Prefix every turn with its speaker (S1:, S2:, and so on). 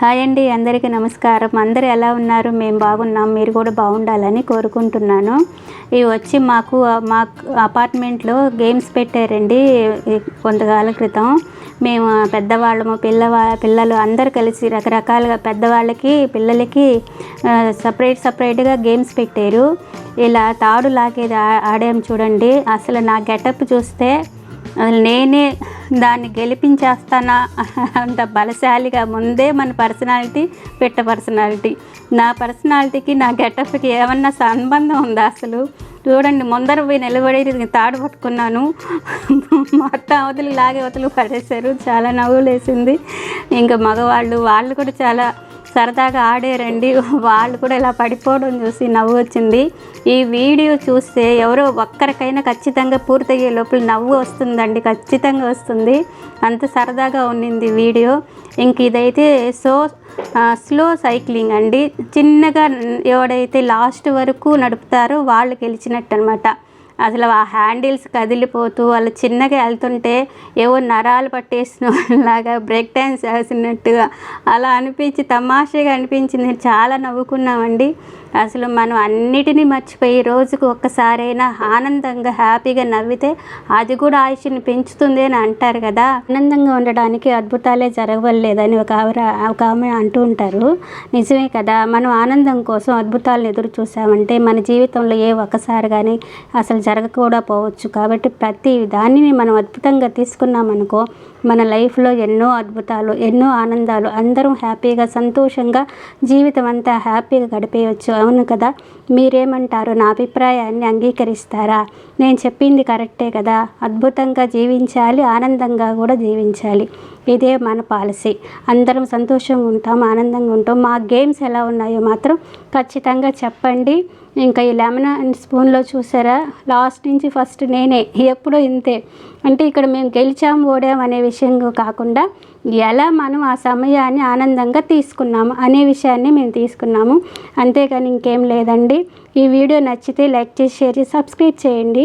S1: Hi అండి అందరికీ నమస్కారం. అందరు ఎలా ఉన్నారు? మేము బాగున్నాం. మీరు కూడా బాగుండాలని కోరుకుంటున్నాను. ఇవి వచ్చి మాకు మా అపార్ట్మెంట్లో గేమ్స్ పెట్టారండి ఈ కొంతకాలం క్రితం. మేము పెద్దవాళ్ళము పిల్లవా పిల్లలు అందరు కలిసి రకరకాలుగా పెద్దవాళ్ళకి పిల్లలకి సపరేట్ సపరేట్గా గేమ్స్ పెట్టారు. ఇలా తాడు లాగేది ఆడాము చూడండి. అసలు నా గెటప్ చూస్తే నేనే దాన్ని గెలిపించేస్తానా అంత బలశాలిగా ముందే మన పర్సనాలిటీ పెట్ట పర్సనాలిటీ. నా పర్సనాలిటీకి నా గెటప్కి ఏమన్నా సంబంధం ఉందా అసలు? చూడండి ముందర పోయి నిలబడి తాడు పట్టుకున్నాను. మొత్తం అవతలు లాగే అవతలు పడేశారు. చాలా నవ్వులేసింది. ఇంకా మగవాళ్ళు వాళ్ళు కూడా చాలా సరదాగా ఆడారండి. వాళ్ళు కూడా ఇలా పడిపోవడం చూసి నవ్వు వచ్చింది ఈ వీడియో చూస్తే ఎవరో ఒక్కరికైనా ఖచ్చితంగా పూర్తయ్యే లోపల నవ్వు వస్తుందండి. ఖచ్చితంగా వస్తుంది. అంత సరదాగా ఉన్నింది వీడియో. ఇంక ఇదైతే సో స్లో సైక్లింగ్ అండి. చిన్నగా ఎవడైతే లాస్ట్ వరకు నడుపుతారో వాళ్ళు గెలిచినట్టు అనమాట అసలు ఆ హ్యాండిల్స్ కదిలిపోతూ వాళ్ళు చిన్నగా వెళ్తుంటే ఏవో నరాలు పట్టేసిన లాగా బ్రేక్ డ్యాన్స్ వేసినట్టుగా అలా అనిపించి తమాషగా అనిపించింది. చాలా నవ్వుకున్నామండి. అసలు మనం అన్నిటినీ మర్చిపోయి రోజుకు ఒక్కసారైనా ఆనందంగా హ్యాపీగా నవ్వితే అది కూడా ఆయుష్ని పెంచుతుంది అని అంటారు కదా. ఆనందంగా ఉండడానికి అద్భుతాలే జరగవలేదని ఒక ఆవిడ ఒక ఆమె అంటూ ఉంటారు. నిజమే కదా మనం ఆనందం కోసం అద్భుతాలను ఎదురు చూసామంటే మన జీవితంలో ఏ ఒక్కసారి కానీ అసలు జరగకూడా పోవచ్చు. కాబట్టి ప్రతి దానిని మనం అద్భుతంగా తీసుకున్నామనుకో మన లైఫ్లో ఎన్నో అద్భుతాలు ఎన్నో ఆనందాలు అందరం హ్యాపీగా సంతోషంగా జీవితం అంతా హ్యాపీగా గడిపేయచ్చు. అవును కదా? మీరేమంటారు? నా అభిప్రాయాన్ని అంగీకరిస్తారా? నేను చెప్పింది కరెక్టే కదా? అద్భుతంగా జీవించాలి ఆనందంగా కూడా జీవించాలి. ఇదే మన పాలసీ. అందరం సంతోషంగా ఉంటాం ఆనందంగా ఉంటాం. మా గేమ్స్ ఎలా ఉన్నాయో మాత్రం ఖచ్చితంగా చెప్పండి. ఇంకా ఈ లెమన్ అండ్ స్పూన్లో చూసారా? లాస్ట్ నుంచి ఫస్ట్ నేనే ఎప్పుడూ ఇంతే. అంటే ఇక్కడ మేము గెలిచాం ఓడాం అనే విషయం కాకుండా ఎలా మనం ఆ సమయాన్ని ఆనందంగా తీసుకున్నాము అనే విషయాన్ని మేము తీసుకున్నాము. అంతేకాని ఇంకేం లేదండి. ఈ వీడియో నచ్చితే లైక్ చేసి షేర్ చేసి సబ్స్క్రైబ్ చేయండి.